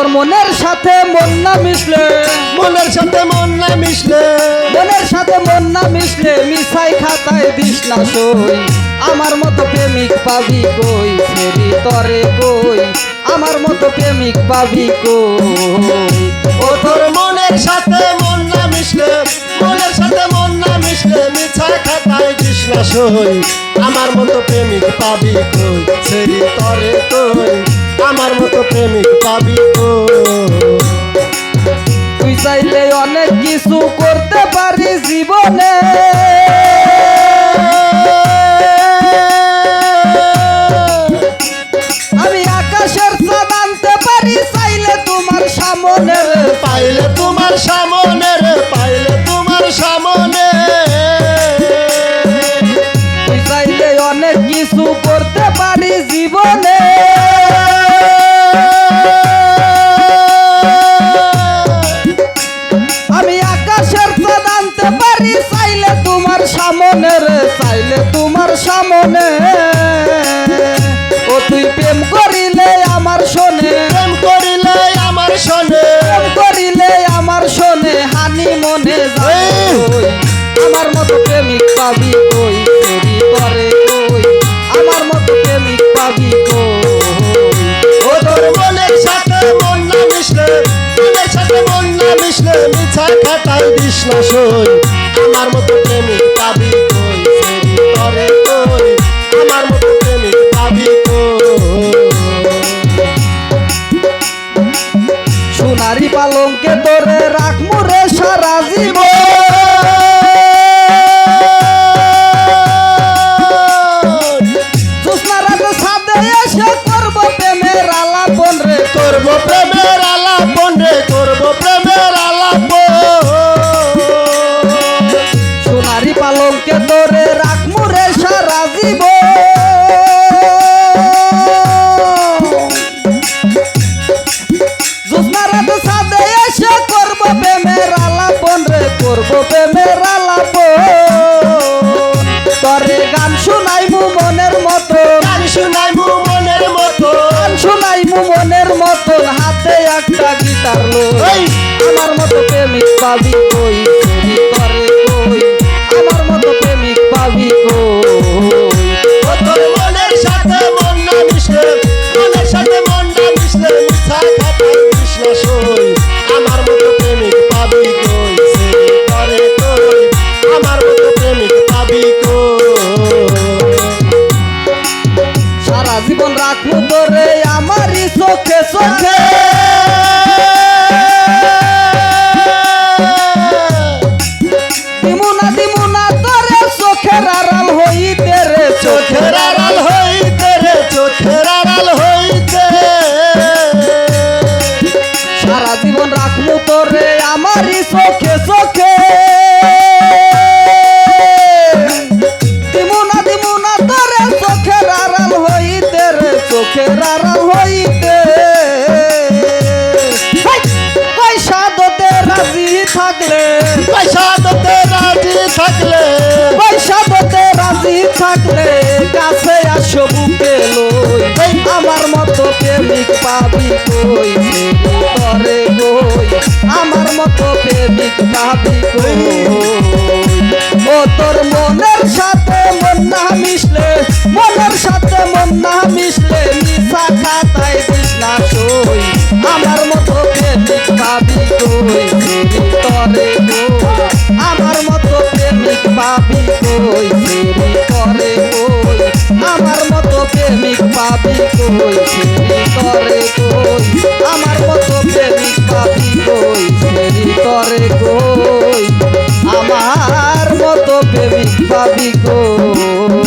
তোর মনের সাথে মন না মিশলে। মনের সাথে মন না মিশলে। মনের সাথে মন না মিশলে মিশাই খাতায় দিস না সই আমার মতো প্রেমিক পাবি কই? সেরি তরে কই? আমার মতো প্রেমিক পাবি কই? ও তোর মনের সাথে মন না মিশলে মনের সাথে মন না মিশলে মিছা খাতায় কৃষ্ণা সই আমার মতো প্রেমিক পাবি কই? সেরি তরে কই? আমার মতো প্রেমিক পাবি তুই চাইলে অনেক কিছু করতে পারি জীবনে আমি আকাশের চাঁদ আনতে পারি চাইলে তোমার সামনে। পাইলে তোমার সামনে রে পাইলে তোমার সামনে রে চাইলে তোমার সামনে। ও তুই প্রেম করিলে আমার শোনে। প্রেম করিলে আমার শোনে। প্রেম করিলে আমার শোনে হানি মনে যায় আমার মতো প্রেমিক পাবি কই? চুরি করে কই? আমার মতো প্রেমিক পাবি কই? ও তোর মনের সাথে মন না মিশলে মনের সাথে মন না মিশলে মিছা দিস না সই। আমার মতো প্রেমিক পাবি কই? সেরি করে কই? প্রেমের আলাপন তরে গান শুনাই মনের মতো। গান শুনাই মনের মতো। গান শুনাই মনের মতো। হাতে একটা গিটার লো! আমার মতো প্রেমিক পাবি কই জীবন রাখব তোরে, আমারই চোখে চোখে। দিমুনা দিমুনা, তোরে চোখের আড়াল হইতে রে, চোখের আড়াল হইতে চোখের সারা জীবন রাখব তোরে, আমারই চোখে। হইতে হেই! রাজি থাকলে। পয়সা দিতে রাজি থাকলে। পয়সা দতে রাজি থাকলে কাছে আসো বুকে লই। আমার মতো প্রেমিক পাবি কই? তরে গই আমার মতো প্রেমিক পাবি কই? ও তোর মনের সাথে আমার মতো প্রেমিক পাবি কই? কই? আমার মতো প্রেমিক পাবি কই? সেরি করে আমার মতো প্রেমিক কই? আমার মতো প্রেমিক পাবি কই?